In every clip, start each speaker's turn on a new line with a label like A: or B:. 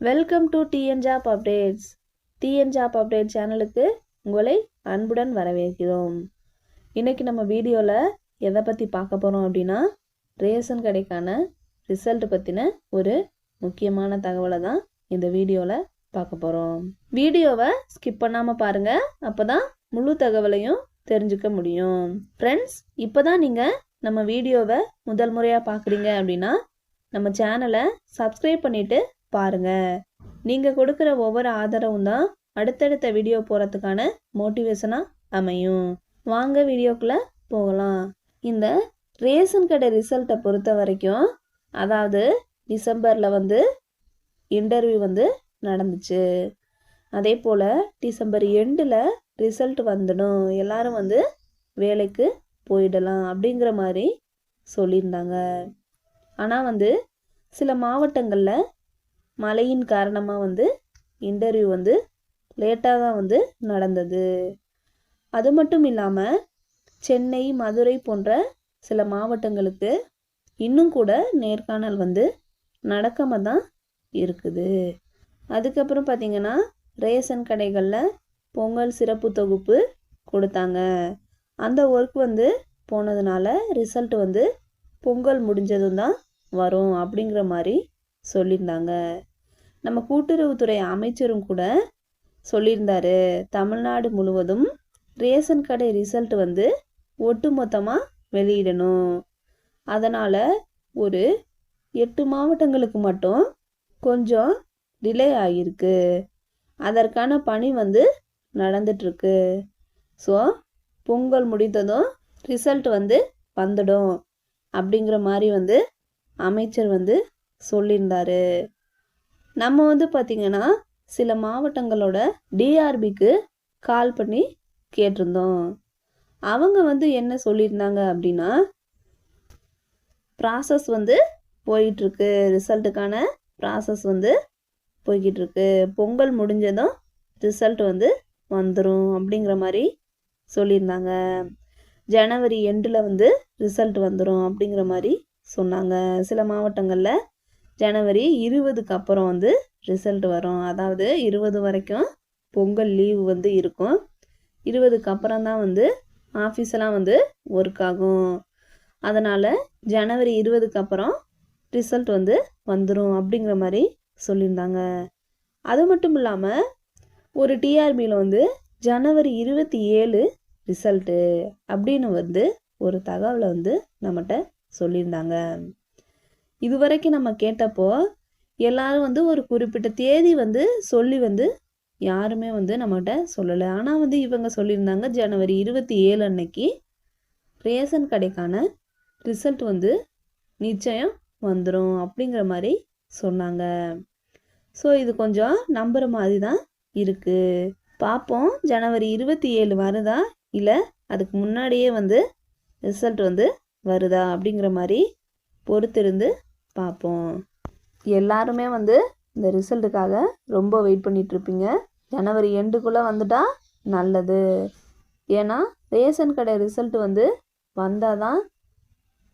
A: Welcome to TN job updates TN job update சேனலுக்கு உங்களை அன்புடன் வரவேற்கிறோம். இன்றைக்கி நம்ம வீடியோவில் எதை பற்றி பார்க்க போகிறோம் அப்படின்னா ரேஷன் கடைக்கான ரிசல்ட் பற்றின ஒரு முக்கியமான தகவலை தான் இந்த வீடியோவில் பார்க்க போகிறோம் வீடியோவை ஸ்கிப் பண்ணாமல் பாருங்கள் அப்போ தான் முழு தகவலையும் தெரிஞ்சுக்க முடியும். ஃப்ரெண்ட்ஸ் இப்போ தான் நீங்கள் நம்ம வீடியோவை முதல் முறையாக பார்க்குறீங்க அப்படின்னா நம்ம சேனலை சப்ஸ்கிரைப் பண்ணிவிட்டு பாருங்க. நீங்கள் கொடுக்குற ஒவ்வொரு ஆதரவும் தான் அடுத்தடுத்த வீடியோ போகிறதுக்கான மோட்டிவேஷனாக அமையும். வாங்க வீடியோக்குள்ளே போகலாம். இந்த ரேஷன் கடை ரிசல்ட்டை பொறுத்த வரைக்கும் அதாவது டிசம்பரில் வந்து இன்டர்வியூ வந்து நடந்துச்சு. அதே போல் டிசம்பர் எண்டில் ரிசல்ட் வந்துடும். எல்லாரும் வந்து வேலைக்கு போயிடலாம் அப்படிங்கிற மாதிரி சொல்லியிருந்தாங்க. ஆனால் வந்து சில மாவட்டங்களில் மழையின் காரணமாக வந்து இன்டர்வியூ வந்து லேட்டாக தான் வந்து நடந்தது. அது மட்டும் இல்லாமல் சென்னை மதுரை போன்ற சில மாவட்டங்களுக்கு இன்னும் கூட நேர்காணல் வந்து நடக்காம தான் இருக்குது. அதுக்கப்புறம் பார்த்திங்கன்னா ரேஷன் கடைகளில் பொங்கல் சிறப்பு தொகுப்பு கொடுத்தாங்க. அந்த ஒர்க் வந்து போனதுனால ரிசல்ட் வந்து பொங்கல் முடிஞ்சதும் தான் வரும் அப்படிங்கிற மாதிரி சொல்லியிருந்தாங்க. நம்ம கூட்டுறவுத்துறை அமைச்சரும் கூட சொல்லியிருந்தாரு. தமிழ்நாடு முழுவதும் ரேஷன் கடை ரிசல்ட் வந்து ஒட்டுமொத்தமாக வெளியிடணும். அதனால் ஒரு எட்டு மாவட்டங்களுக்கு மட்டும் கொஞ்சம் டிலே ஆகியிருக்கு அதற்கான பணி வந்து நடந்துட்டுருக்கு. ஸோ பொங்கல் முடித்ததும் ரிசல்ட் வந்து வந்துடும். அப்படிங்கிற மாதிரி வந்து அமைச்சர் வந்து சொல்லியிருந்தாரு. நம்ம வந்து பார்த்திங்கன்னா சில மாவட்டங்களோட டிஆர்பிக்கு கால் பண்ணி கேட்டிருந்தோம். அவங்க வந்து என்ன சொல்லியிருந்தாங்க அப்படின்னா ப்ராசஸ் வந்து போயிட்டுருக்கு. ரிசல்ட்டுக்கான ப்ராசஸ் வந்து போய்கிட்டு இருக்கு பொங்கல் முடிஞ்சதும் ரிசல்ட் வந்து வந்துடும் அப்படிங்கிற மாதிரி சொல்லியிருந்தாங்க. ஜனவரி எண்டில் வந்து ரிசல்ட் வந்துடும் அப்படிங்கிற மாதிரி சொன்னாங்க. சில மாவட்டங்களில் ஜனவரி இருபதுக்கு அப்புறம் வந்து ரிசல்ட் வரும். அதாவது இருபது வரைக்கும் பொங்கல் லீவு வந்து இருக்கும். இருபதுக்கு அப்புறம் தான் வந்து ஆஃபீஸெல்லாம் வந்து ஒர்க் ஆகும். அதனால் ஜனவரி இருபதுக்கு அப்புறம் ரிசல்ட் வந்து வந்துடும் அப்படிங்கிற மாதிரி சொல்லியிருந்தாங்க. அது மட்டும் இல்லாமல் ஒரு டிஆர்பியில் வந்து ஜனவரி இருபத்தி ஏழு ரிசல்ட்டு அப்படின்னு வந்து ஒரு தகவலை வந்து நம்மகிட்ட சொல்லியிருந்தாங்க. இதுவரைக்கும் நம்ம கேட்டப்போ எல்லாரும் வந்து ஒரு குறிப்பிட்ட தேதி வந்து சொல்லி வந்து யாருமே வந்து நம்மகிட்ட சொல்லலை. ஆனால் வந்து இவங்க சொல்லியிருந்தாங்க ஜனவரி இருபத்தி ஏழு அன்னைக்கு ரேஷன் கடைக்கான ரிசல்ட் வந்து நிச்சயம் வந்துடும் அப்படிங்கிற மாதிரி சொன்னாங்க. ஸோ இது கொஞ்சம் நம்புகிற மாதிரி தான் இருக்குது பார்ப்போம் ஜனவரி இருபத்தி ஏழு வருதா? இல்லை அதுக்கு முன்னாடியே வந்து ரிசல்ட் வந்து வருதா அப்படிங்கிற மாதிரி பொறுத்திருந்து பார்ப்போம். எல்லாருமே வந்து இந்த ரிசல்ட்டுக்காக ரொம்ப வெயிட் பண்ணிகிட்ருப்பீங்க ஜனவரி எண்டுக்குள்ளே வந்துட்டால் நல்லது. ஏன்னா ரேஷன் கடை ரிசல்ட் வந்து வந்தால் தான்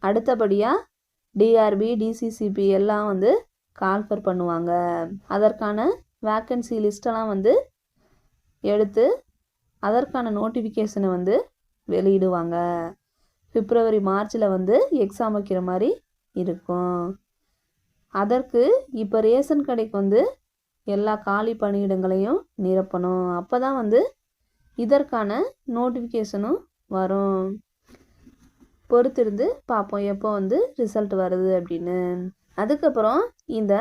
A: அடுத்தபடியாக டிஆர்பி டிசிசிபி எல்லாம் வந்து கால்ஃபர் பண்ணுவாங்க. அதற்கான வேக்கன்சி லிஸ்ட்டெல்லாம் வந்து எடுத்து அதற்கான நோட்டிஃபிகேஷனை வந்து வெளியிடுவாங்க. பிப்ரவரி மார்ச்சில் வந்து எக்ஸாம் வைக்கிற மாதிரி இருக்கும். அதற்கு இப்போ ரேஷன் கடைக்கு வந்து எல்லா காலி பணியிடங்களையும் நிரப்பணும். அப்போ தான் வந்து இதற்கான நோட்டிஃபிகேஷனும் வரும். பொறுத்திருந்து பார்ப்போம் எப்போ வந்து ரிசல்ட் வருது அப்படின்னு. அதுக்கப்புறம் இந்த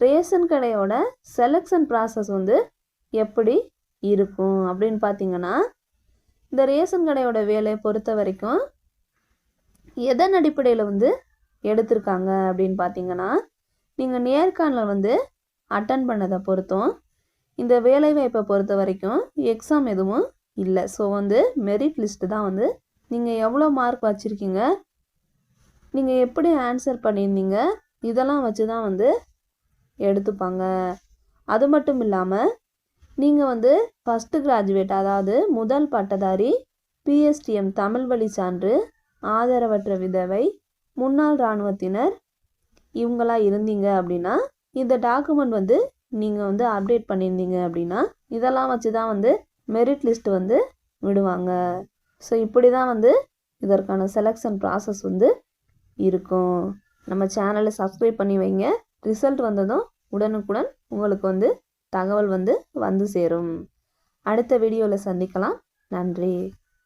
A: ரேஷன் கடையோட செலெக்ஷன் ப்ராசஸ் வந்து எப்படி இருக்கும் அப்படின்னு பார்த்தீங்கன்னா இந்த ரேஷன் கடையோட வேலையை பொறுத்த வரைக்கும் எதன் அடிப்படையில் வந்து எடுத்திருக்காங்க அப்படின்னு பார்த்தீங்கன்னா நீங்கள் நேர்காணல் வந்து அட்டன் பண்ணதை பொறுத்தும் இந்த வேலைவாய்ப்பை பொறுத்த வரைக்கும் எக்ஸாம் எதுவும் இல்லை. ஸோ வந்து மெரிட் லிஸ்ட்டு தான் வந்து நீங்கள் எவ்வளோ மார்க் வச்சுருக்கீங்க நீங்கள் எப்படி ஆன்சர் பண்ணியிருந்தீங்க இதெல்லாம் வச்சு தான் வந்து எடுத்துப்பாங்க. அது மட்டும் இல்லாமல் நீங்கள் வந்து ஃபஸ்ட்டு கிராஜுவேட் அதாவது முதல் பட்டதாரி பிஎஸ்டிஎம் தமிழ் வழி சான்று ஆதரவற்ற விதவை முன்னாள் இராணுவத்தினர் இவங்களா இருந்தீங்க அப்படின்னா இந்த டாக்குமெண்ட் வந்து நீங்கள் வந்து அப்டேட் பண்ணியிருந்தீங்க அப்படின்னா இதெல்லாம் வச்சு தான் வந்து மெரிட் லிஸ்ட் வந்து விடுவாங்க. ஸோ இப்படி தான் வந்து இதற்கான செலெக்ஷன் ப்ராசஸ் வந்து இருக்கும். நம்ம சேனலை சப்ஸ்கிரைப் பண்ணி வைங்க. ரிசல்ட் வந்ததும் உடனுக்குடன் உங்களுக்கு வந்து தகவல் வந்து வந்து சேரும். அடுத்த வீடியோவில் சந்திக்கலாம். நன்றி.